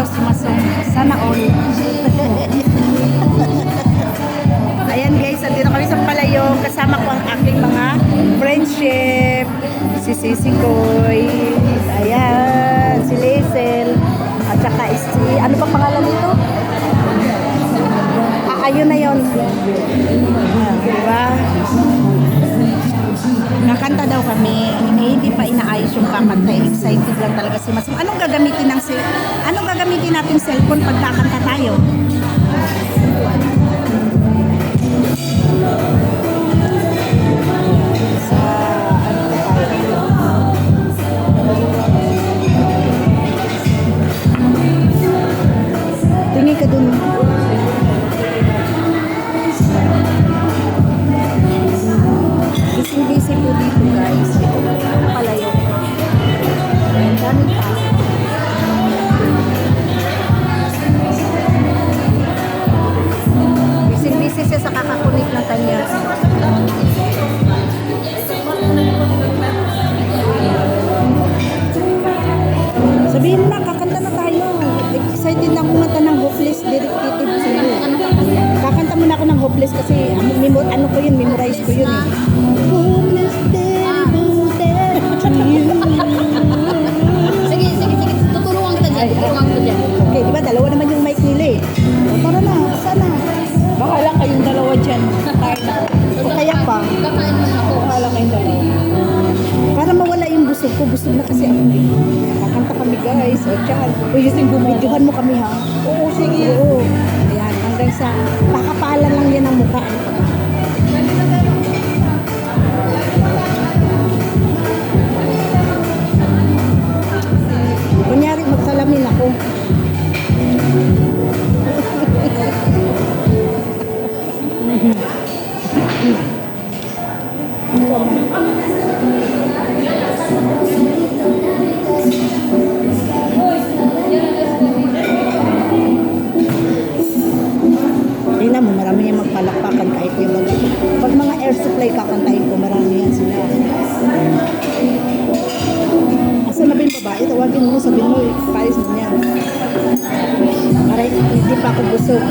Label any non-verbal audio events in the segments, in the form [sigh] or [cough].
daw si Masong. Sana all. [laughs] Ayan guys, andito kami sa Palayong. Kasama ko ang aking mga friendship. Si Sisi Koy. Ayan, si Liesel. At saka si, ano pa pangalan nito? Ah, ayun na yun. Ah, diba? Nakanta daw kami. Inaayos yung kakanta. Excited lang talaga si Masong. Anong gagamitin ng cell? Anong gagamitin nating cellphone pag kakanta tayo? Na hopeless kasi ano, memo, ano ko yun, memorize ko yun eh. [laughs] To you. Sige, sige, sige. Tutulungan kita dyan. Tutulungan kita dyan. Okay, di ba? Dalawa naman yung mic nila eh. O, tara na, sana. Bahala kayong dalawa dyan. Kaya O kaya pa. Kakain na ako. Bahala kayong dalawa. Para mawala yung busog ko. Busog na kasi ako eh. Kakanta kami guys. O, tiyan. O, yung bumidyohan mo kami ha. Oo, sige. Oo. Hanggang sa pakapalan lang yan ang mukha. Kunyari, magsalamin ako. [laughs] Tingnan mo, marami yung magpalakpakan kahit yung mag... Pag mga air supply kakantahin ko, marami yan sila. Asa na ba yung babae? Tawagin mo, sabihin mo, paris na niya. Para hindi pa ako busog.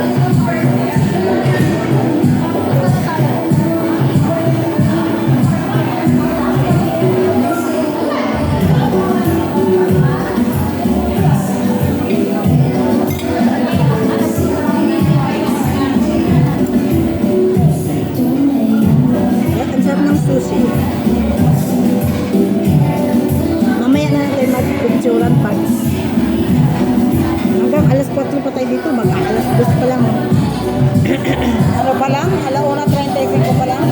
Mag-picturean pag hanggang alas 4 pa tayo dito, mag-alas 2 pa lang. [clears throat] ano pa lang? Alauna 35 pa lang?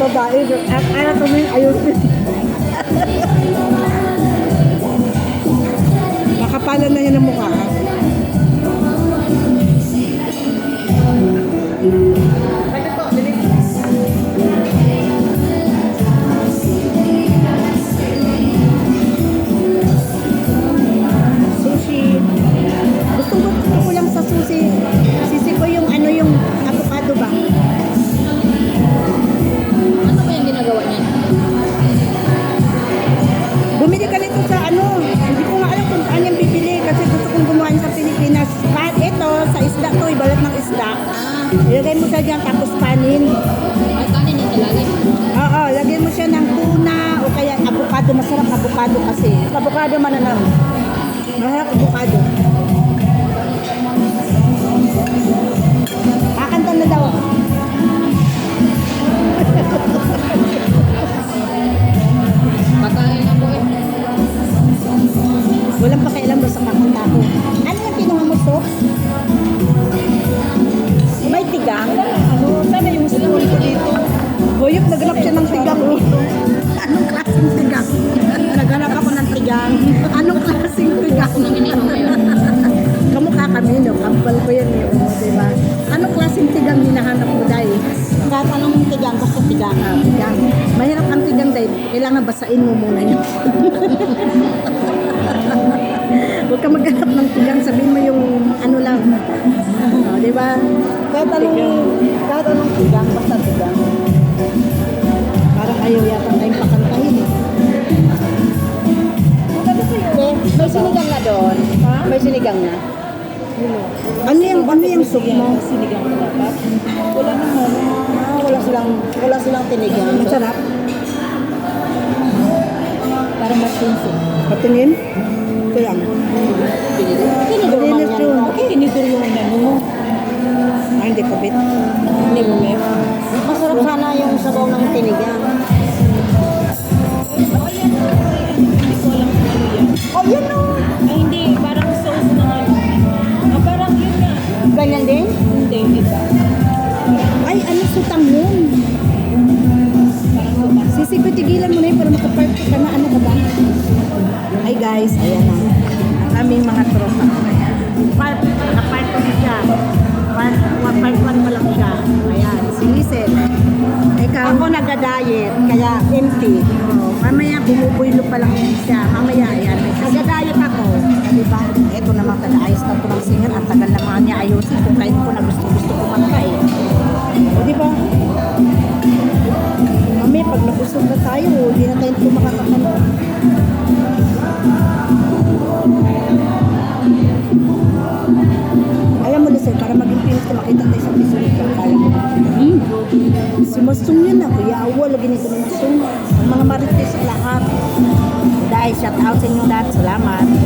Babae, at ano ko yung ayusin. [laughs] Makapalan na yan ang mukha. ha? Sushi. Kong gumawa niya sa Pilipinas. Kahit ito, sa isda to, ibalat ng isda. Ilagay mo siya dyan, tapos panin. Ay, kanin yung ilalagay. Oo, lagyan mo siya ng tuna o kaya avocado. Masarap avocado kasi. Avocado mananaw. Masarap avocado. Kakanta na daw. Ako eh. Walang pakialam doon sa kakanta Siya ng tigang. oh. Anong klaseng tigang? Naghanap ako ng tigang. Anong klaseng tigang? Kamukha kami, no? Kampal ko yan, eh. O, diba? Anong klaseng tigang hinahanap mo, Day? Kahit anong tigang, basta tigang. Ah, tigang. Mahirap ang tigang, Day. Kailangan basain mo muna yun. [laughs] Huwag ka maghanap ng tigang. Sabihin mo yung ano lang ba? Kahit anong, kahit anong tigang, basta tigang. Ayaw yata tayong pakantahin eh. May, may sinigang na doon. Ha? May sinigang na. Ano yung, ano yung soup mo? Sinigang na dapat. Wala naman. Ah, wala silang, wala silang tinigang. Masarap. Para masinsin. Patingin? Ito yan. Sisi ko, tigilan mo na yun para makapark ka na. Ano ka ba? Hi guys, ayan na. Ang aming mga tropa. Park, nakapark ko na siya. Park, park one pa lang siya. Ayan, si Lizette. Ikaw? Ako nagda-diet, kaya empty. Oh, mamaya bumubuylo pa lang siya. Mamaya, ayan. Nagda-diet ako. Diba? Ito naman taga-ayos na ito ng singer. Ang tagal naman niya ayusin kung kahit ko na gusto-gusto kumanta nabusog na tayo, hindi na tayo kumakakakanta. Alam mo, Lizelle, para maging pinis ka, makita tayo sa piso ka. Kaya mo. Hmm. Si Masung yun na, kuya awa, lagi nito ng Masung. Mga marites lahat. Dahil shout out sa inyo lahat. Salamat.